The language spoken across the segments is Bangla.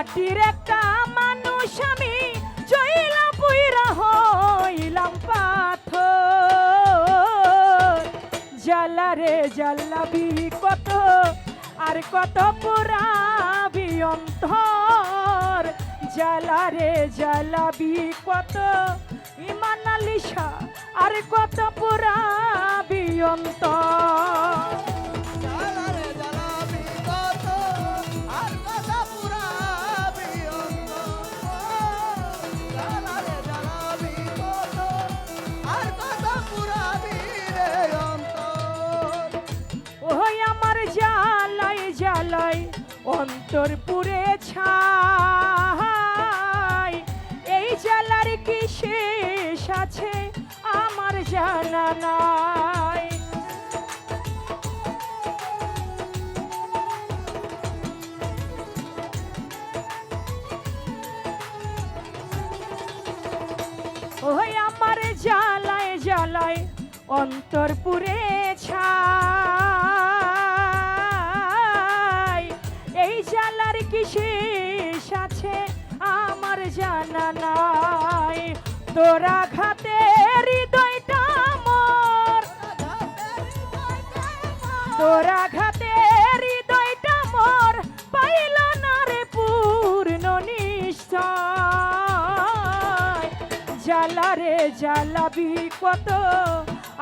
মাটির একটা মানুষ আমি জইলা পুইরা হইলাম পাথর। জ্বালারে জ্বালাবি কত, আর কত পুরাবি অন্তর। জ্বালারে জ্বালাবি কত, ইমান আলিশা, আর কত পুরাবি অন্তর। অন্তর পুরে ছাই। এই জ্বালার কি শেষ আছে আমার জানা নাই। ওই আমার জ্বালায় জ্বালায় অন্তর পুরে তোরা ঘাতে হৃদয়টা মোর। তোরা হৃদয়টা মোর, পাইল না রে পূর্ণ নিশ্চয়। জ্বালারে জ্বালাবি কত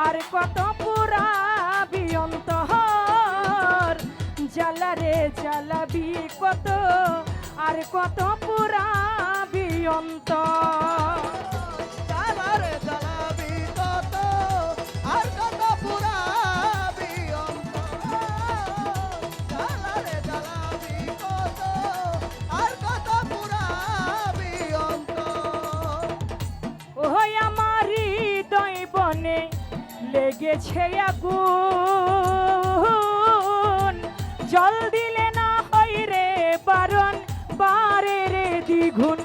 আর কত পুরাবি অন্তর। জ্বালারে জ্বালাবি কত আর কত পুরাবি অন্তর। লেগেছে আগুন। জল দিলে না হয় রে বারণ, বারে রে দ্বিগুণ।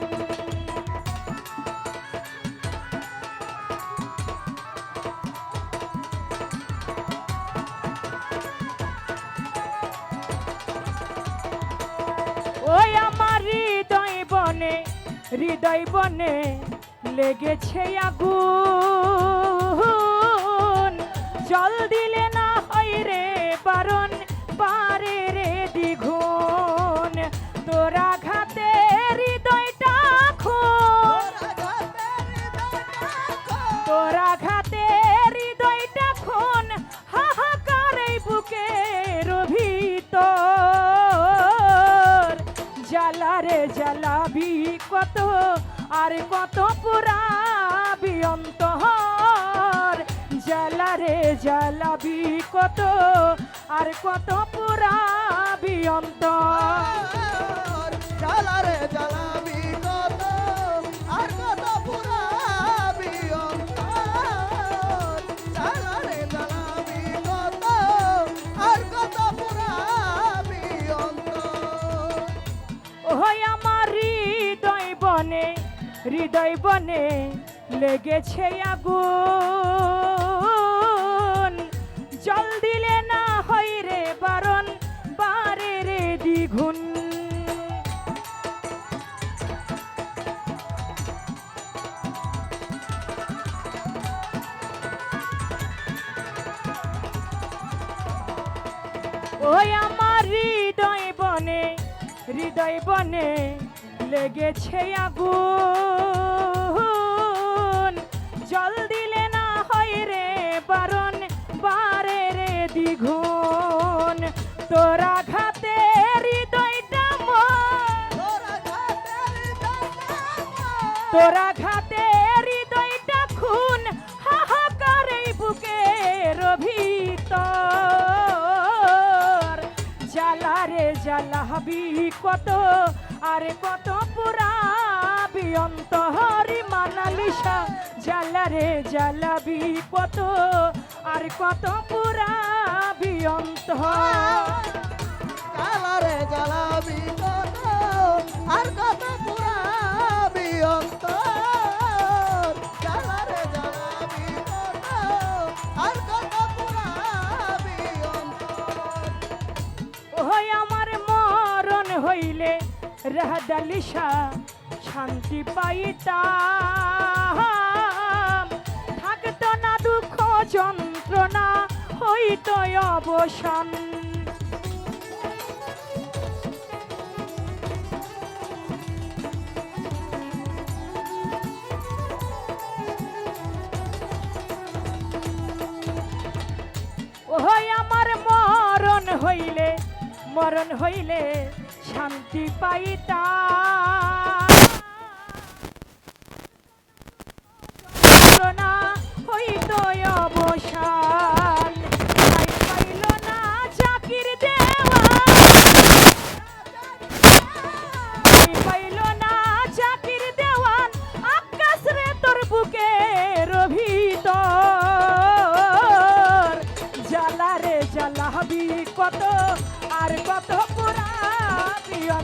আমার হৃদয় হৃদয় বনে লেগেছে আগুন। জল দিলে জ্বালারে জ্বালাবি কত আর কত পুরাবি অন্তর জ্বালারে জ্বালাবি কত, আর কত পুরাবি অন্তর। জ্বালারে জ্বালাবি কত, আর কত পুরাবি অন্তর। ওই আমার হৃদয় বনে হৃদয় বনে লেগেছে আগুন জল দিলে না হয় রে বারণ, বারে রে দ্বিগুণ। ওই আমার হৃদয় বনে হৃদয় বনে লেগেছে আগুন। রে দ্বিগুণ তোরা ঘাতে হৃদয়টা তোরা ঘাতে হৃদয়টা খুন, হাহাকার এই বুকের ভিতর। জ্বালারে জ্বালাবি কত, আরে কত পুরাবি অন্তহরি মানালিসা। জ্বালারে জ্বালাবি কত, আর কত জ্বালারে জ্বালাবি অন্তর। জ্বালারে জ্বালাবি আর কত পুরাবি মরণ হইলে রেহাদালিশা শান্তি পাইতাম। থাকতো না দুঃখ যন্ত্রণা হইতো অবসান। ওই আমার মরণ হইলে মরণ হইলে শান্তি পাইতা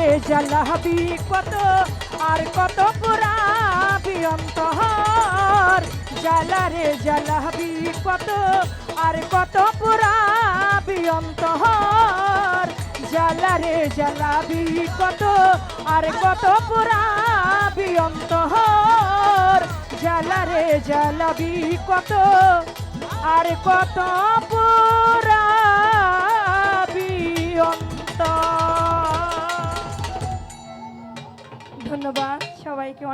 রে জ্বালাবি কত, আর কত পুরাবি অন্তর। জ্বালা রে জ্বালাবি কত, আর কত পুরাবি অন্তর। জ্বালা রে জ্বালাবি কত, আর কত পুরাবি অন্তর। জ্বালা রে জ্বালাবি কত, আর কত পুরাবি ধন্যবাদ। সবাইকে